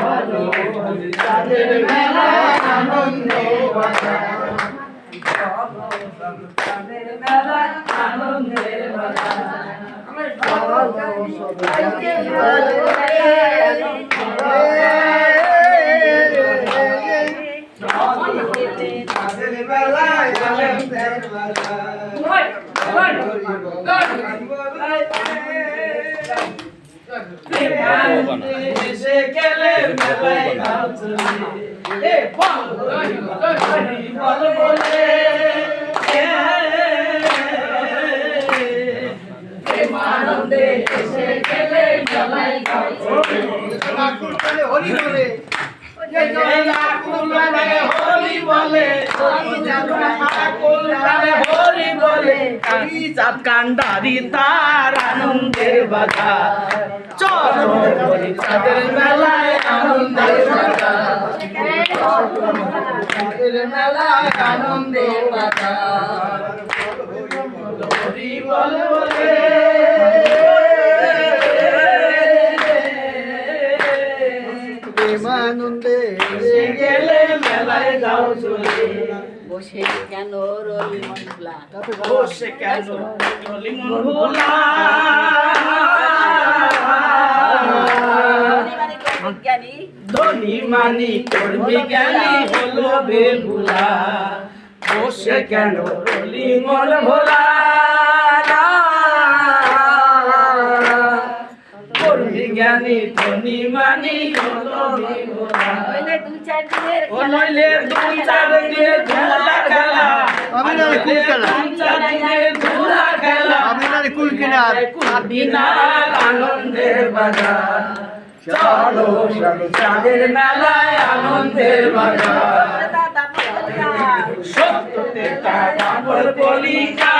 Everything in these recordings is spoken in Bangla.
চলো চাঁদের মেলায় আনন্দে বাজা চাঁদের মেলায় আনন্দের চাঁদের মেলায় আনন্দের বাজা বলে আনন্দে এসে গেলে চলে হরি বলে হরি বলে হরি বলে চাঁদ কান্ডারি তার আনন্দের বাজার। চলো চাঁদের মেলায় আনন্দের বাজার। চাঁদের মেলায় আনন্দের বাজার বল বলে প্রেমানন্দে গেলে মেলায় যাও চলে। বসে কেন রবি মন্ডলা বসে কেন চলি মন ভোলা বিজ্ঞানী? ধনী মানি করবি জ্ঞানী হলো বেগুলা বসে কেন রলি মন ভোলা করবি জ্ঞানী ধনী মানি হলো বেগুলা চার দিনের দুই চার দিনে ধুলা খেলা। আমি না কুল খেলা। দুই চার দিনে ধুলা খেলা আমি না কুল কিনার। দিনার আনন্দের বাজার চলো চাঁদের মেলায় আনন্দের বাজার সত্যতে বলিয়া কাপড় কলিকা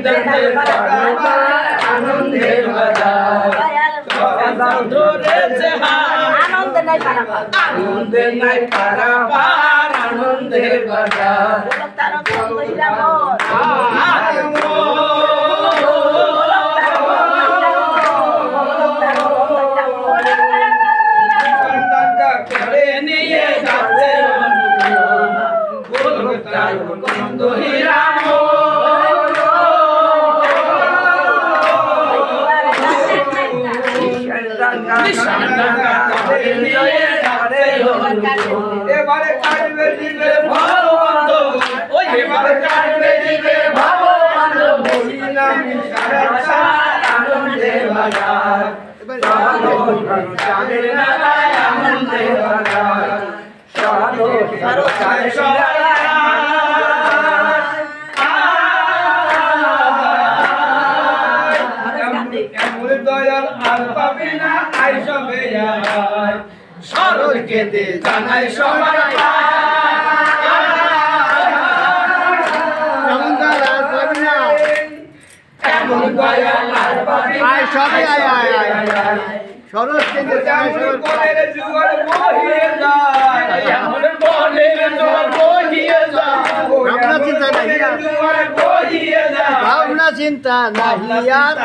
আনন্দের আনন্দ নাই পারাবা আনন্দের নাই পারাবার আনন্দের বাজার নিয়ে যাচ্ছে বন্ধু হীরাম এবারে কাটবে দিবে ভগবন্ত ওই এবারে কাটবে দিবে ভগবন্ত বলি না আনন্দের বাজার চলো চাঁদের মেলায় আনন্দের বাজার চলো চলো চাঁদের সরল কেতে জানাই সবার এমন দয়াল আর পাবে আয় সবে আয় আয়। আয় সরস কেন্দ্রে চিন্তা নাহি আর।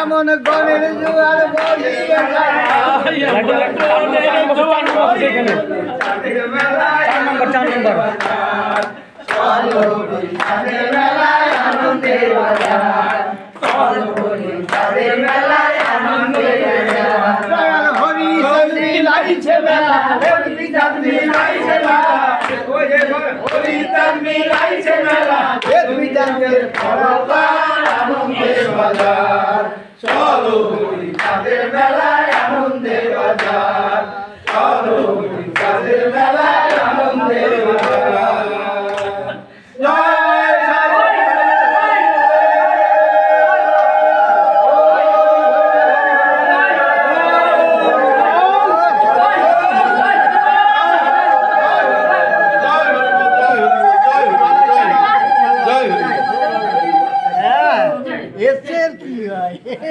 এমন গণের জোয়ার বলিয়ে হরি লাইছে মেলা আনন্দের ক্ষমতার বাজার। চলো ঘুরি তাদের মেলায় আনন্দের বাজার। চলো তাদের মেলায়